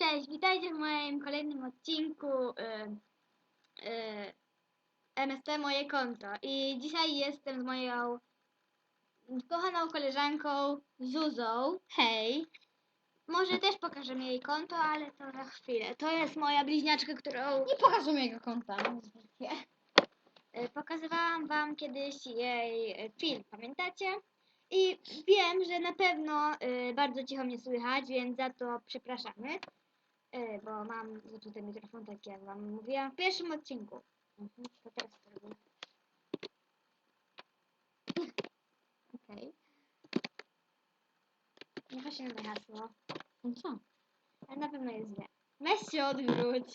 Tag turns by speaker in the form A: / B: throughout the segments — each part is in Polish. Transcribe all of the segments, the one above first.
A: Cześć, witajcie w moim kolejnym odcinku y, y, MST Moje Konto. I dzisiaj jestem z moją kochaną koleżanką Zuzą. Hej! Może też pokażemy jej konto, ale to za chwilę. To jest moja bliźniaczka, którą
B: Nie pokażę mojego konta. zwykle.
A: y, pokazywałam wam kiedyś jej film, pamiętacie? I wiem, że na pewno y, bardzo cicho mnie słychać, więc za to przepraszamy. Y, bo mam zepsuty mikrofon, tak jak wam mówiłam w pierwszym odcinku. Mhm, to teraz to robię. Okej. Niech się na hasło.
B: No co?
A: Ale na pewno jest źle. Weź się odwróć.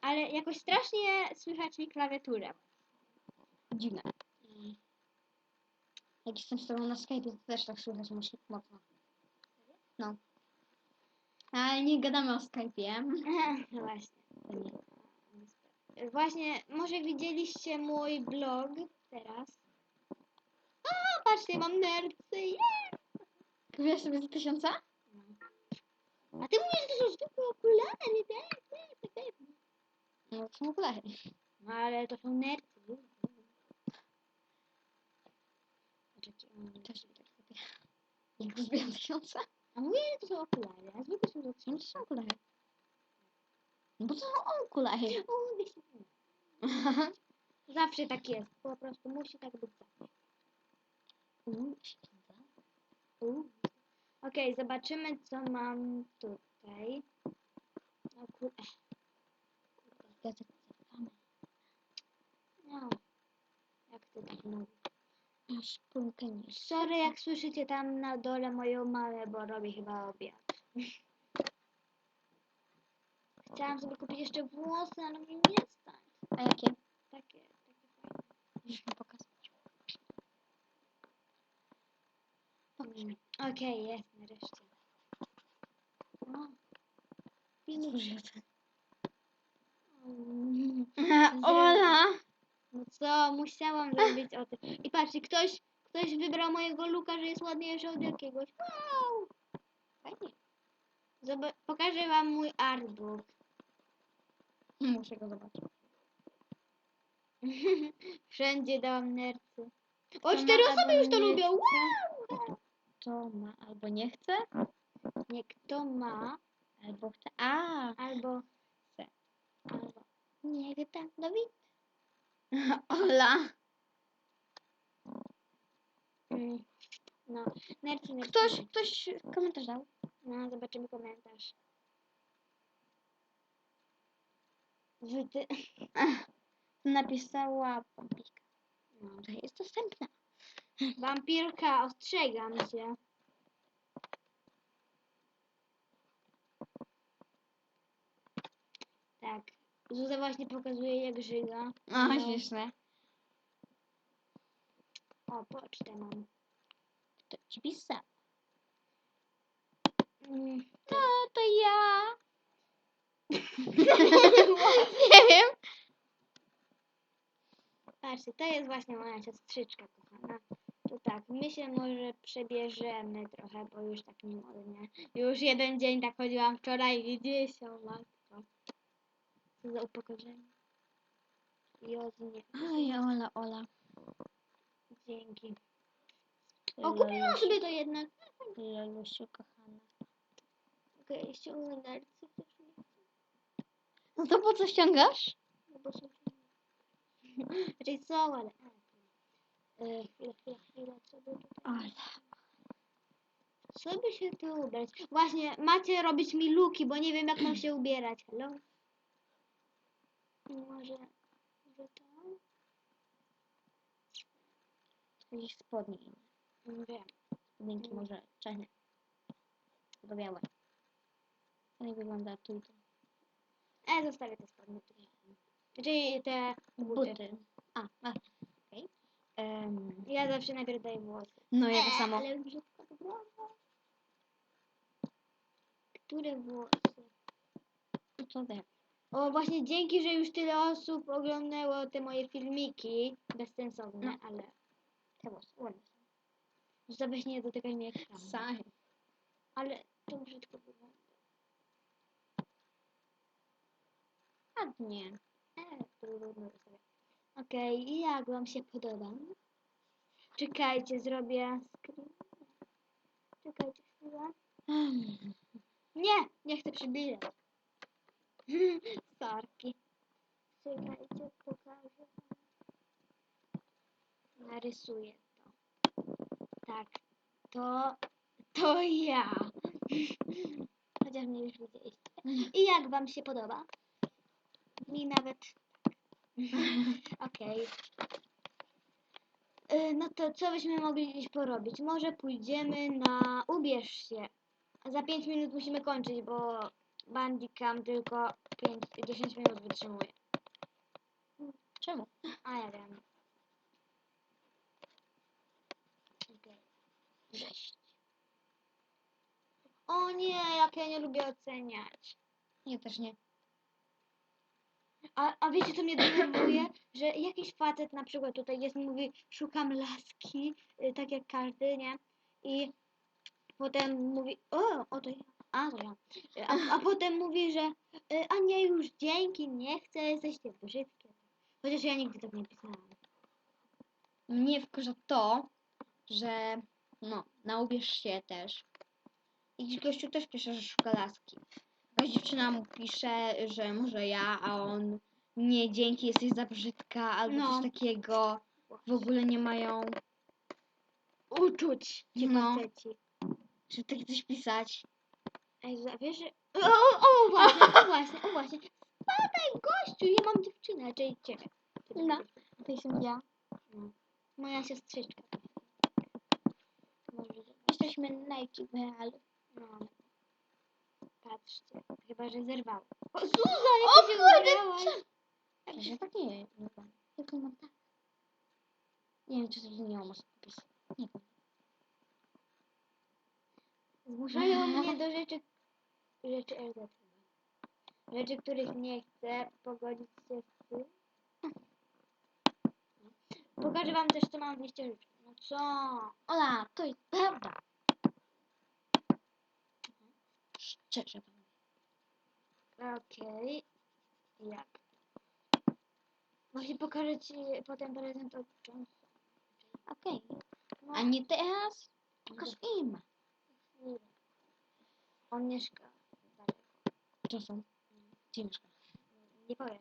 A: Ale jakoś strasznie słychać mi klawiaturę.
B: Dziwne. Jak jestem z tobą na Skype, to też tak słychać mocno. No. Ale nie gadamy o Skype'ie.
A: No właśnie.
B: To nie.
A: Właśnie, może widzieliście mój blog teraz? A, patrzcie, mam nercy. Yeah!
B: Kupiłaś sobie za tysiąca?
A: A ty mówisz, że to są zwykłe okulary, tak, tak, tak.
B: No to są okulary.
A: No ale to są nercy. Czekaj, um,
B: Też sobie tak kupię. Jak zbieram tysiąca?
A: A mówię, że to są okulary, a zwykłe są
B: No to są okulary. No bo to są okulary.
A: O, wyświetlone. Zawsze tak jest, po prostu musi tak być zawsze.
B: Mm.
A: Okej, zobaczymy co mam tutaj. No, kur... ech,
B: Ja tak zapamy.
A: no. Jak ty tak mówisz?
B: Aż półkę niż.
A: Sorry, jak słyszycie tam na dole moją mamę, bo robię chyba obiad. Chciałam sobie kupić jeszcze włosy, ale mi nie stać.
B: A jakie?
A: Takie, takie fajne.
B: Mi pokazać.
A: Mm, Okej, jest nareszcie. O,
B: Zużyte.
A: mm.
B: Ola!
A: No co, musiałam zrobić o tym. I patrzcie, ktoś, ktoś wybrał mojego luka, że jest ładniejszy od jakiegoś. Wow! Fajnie. Zoba- pokażę wam mój artbook.
B: Muszę go zobaczyć.
A: Wszędzie dałam nercy. O,
B: Kto
A: cztery osoby już to lubią. Wow!
B: To ma albo nie chce,
A: Nie kto ma,
B: albo chce. A!
A: albo
B: Chce.
A: albo nie tak, Dawid.
B: Ola!
A: Mm. No.
B: Ktoś, ktoś komentarz dał.
A: No, zobaczymy komentarz. Wy ty...
B: Napisała pompika.
A: No.
B: To jest dostępna.
A: Wampirka, ostrzegam cię. Tak. Zuza właśnie pokazuje jak żyga.
B: A,
A: No.
B: śmieszne.
A: O, pocztę mam.
B: To ci pisał.
A: Mm.
B: No, to ja. nie wiem.
A: Patrzcie, to jest właśnie moja siostrzyczka kochana. To tak, my się może przebierzemy trochę, bo już tak nie modnie. Już jeden dzień tak chodziłam wczoraj i gdzieś się matko. Co za upokorzenie. Joznie.
B: Oj, Ola, Ola.
A: Dzięki. O, kupiłam sobie to jednak.
B: Lolusiu, kochana.
A: Okej, ściągnę też nie chcę,
B: No to po co ściągasz?
A: no bo są. Raczej są, ale... E, chwilę, chwilę, chwilę, co by.
B: Ola.
A: Co by się tu ubrać? Właśnie, macie robić mi luki, bo nie wiem jak mam się ubierać. Hello? Może... Może to?
B: Jakieś spodnie.
A: Nie wiem.
B: Spodnienki
A: Mm.
B: może czarne. Albo białe. To nie wygląda tu i tu.
A: E, zostawię te spodnie. tu. Czyli te buty.
B: Buty. A, a. okej. Em,
A: Ja zawsze najpierw daję włosy.
B: no ja
A: E,
B: to samo.
A: Ale brzydko wygląda. Które włosy?
B: To tak.
A: O, właśnie dzięki, że już tyle osób oglądało te moje filmiki. Bezsensowne,
B: No.
A: ale te ładne są. Żebyś nie dotykać mnie ekranu.
B: Saj.
A: Ale to brzydko wygląda.
B: Ładnie.
A: E, to sobie. Okej, i jak wam się podoba? Czekajcie, zrobię screen. Czekajcie chwilę. Nie, nie chcę przybliżać. Sorki. Czekajcie, pokażę. Narysuję to. Tak, to, to ja. Chociaż mnie już widzieliście. I jak wam się podoba? Mi nawet. Okej. Y, No to co byśmy mogli dziś porobić? Może pójdziemy na. Ubierz się. Za 5 minut musimy kończyć, bo Bandicam tylko 5, 10 minut wytrzymuje.
B: Czemu?
A: A ja wiem.
B: Sześć.
A: O nie, jak ja nie lubię oceniać.
B: Nie, też nie.
A: A, a wiecie, co mnie denerwuje? Że jakiś facet na przykład tutaj jest, mówi, szukam laski, y, tak jak każdy, nie? I potem mówi, o, o to ja, a to ja. Y, A, a potem mówi, że y, a nie, już dzięki, nie chcę, jesteście brzydkie. Chociaż ja nigdy tak nie pisałam.
B: Mnie wkurza to, że no, na ubierz się też. I gościu też pisze, że szuka laski. Jakaś dziewczyna mu pisze, że może ja, a on nie, dzięki, jesteś za brzydka, albo
A: No.
B: coś takiego. W ogóle nie mają,
A: Uczuć ci
B: No.
A: faceci.
B: żeby takie coś pisać.
A: Ej, za- wiesz, że... O, o, o, właśnie, o właśnie, o właśnie. Spadaj, gościu, ja mam dziewczynę, czyli ciebie.
B: No. To jestem ja.
A: Moja siostrzyczka. Może,
B: Jesteśmy Nike Real.
A: no. Patrzcie, chyba, że zerwało. O, Zuza,
B: O
A: jak ty się zerwałaś?
B: Że tak nie jest. Tylko mam tak. Nie wiem, czy to nie ma podpis. Nie wiem.
A: Zmuszają mnie do rzeczy, rzeczy RZ chyba. Rzeczy, których nie chcę pogodzić się z tym. Pokażę wam też, co mam w liście życzeń. No co?
B: Ola, to jest prawda. Szczerze wam.
A: Okej. Jak? Właśnie pokażę ci potem prezent od.
B: Okej.
A: No,
B: A nie teraz? Pokaż im.
A: chwilę. On mieszka.
B: To są. Mieszka?
A: Nie powiem,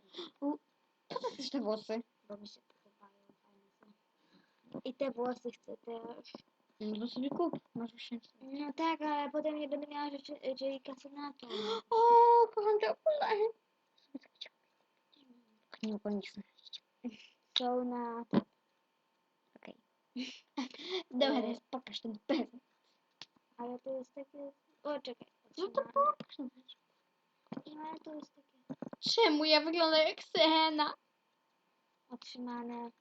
B: Po co chcesz te włosy?
A: bo mi się podobają, fajne są. I te włosy chcę też.
B: No to sobie kup. Masz szczęście.
A: No tak, ale potem nie będę miała rzeczy, czyli kasy na to.
B: O, kocham te okulary. Nie mogę nic znaleźć.
A: Są na...
B: Okej. Dobra, teraz pokaż ten prezent.
A: Ale to jest takie... O, czekaj.
B: No to pokaż. No.
A: Ale to jest takie...
B: Czemu ja wyglądam jak Sena?
A: Otrzymane...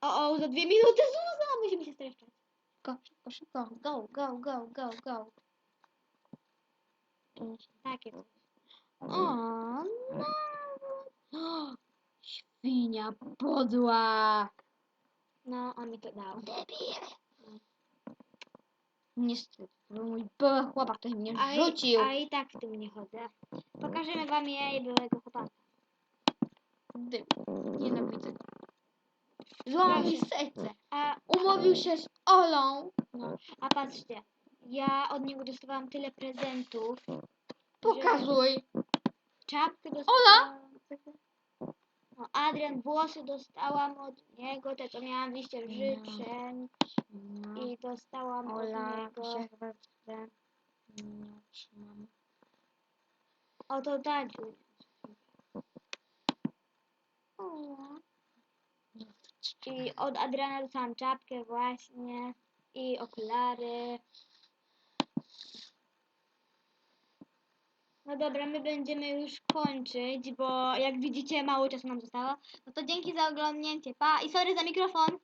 A: O, o, za dwie minuty Zuza! Musimy się streszczać.
B: Szybko, szybko, szybko. Go, go, go, go, go.
A: Takie coś.
B: O, no. Świnia podła.
A: No, on mi to dał.
B: Debil. Niestety, to mój były chłopak, który mnie
A: A
B: rzucił.
A: I, a i tak w tym nie chodzę. Pokażemy wam jej byłego chłopaka.
B: Dy- Nienawidzę go. Złamał mi serce.
A: A,
B: Umówił się z Olą.
A: no, a patrzcie, ja od niego dostawałam tyle prezentów.
B: Pokazuj.
A: Czapkę dostałam. No, Adrian, włosy dostałam od niego, te co miałam liście
B: No.
A: życzeń. I dostałam
B: Ola,
A: od niego.
B: się chyba. Nie otrzymam.
A: O to Dadziu.
B: Ola.
A: I od Adriana dostałam czapkę właśnie. I okulary. No dobra, my będziemy już kończyć, bo jak widzicie mało czasu nam zostało. No to dzięki za oglądnięcie. Pa i sorry za mikrofon.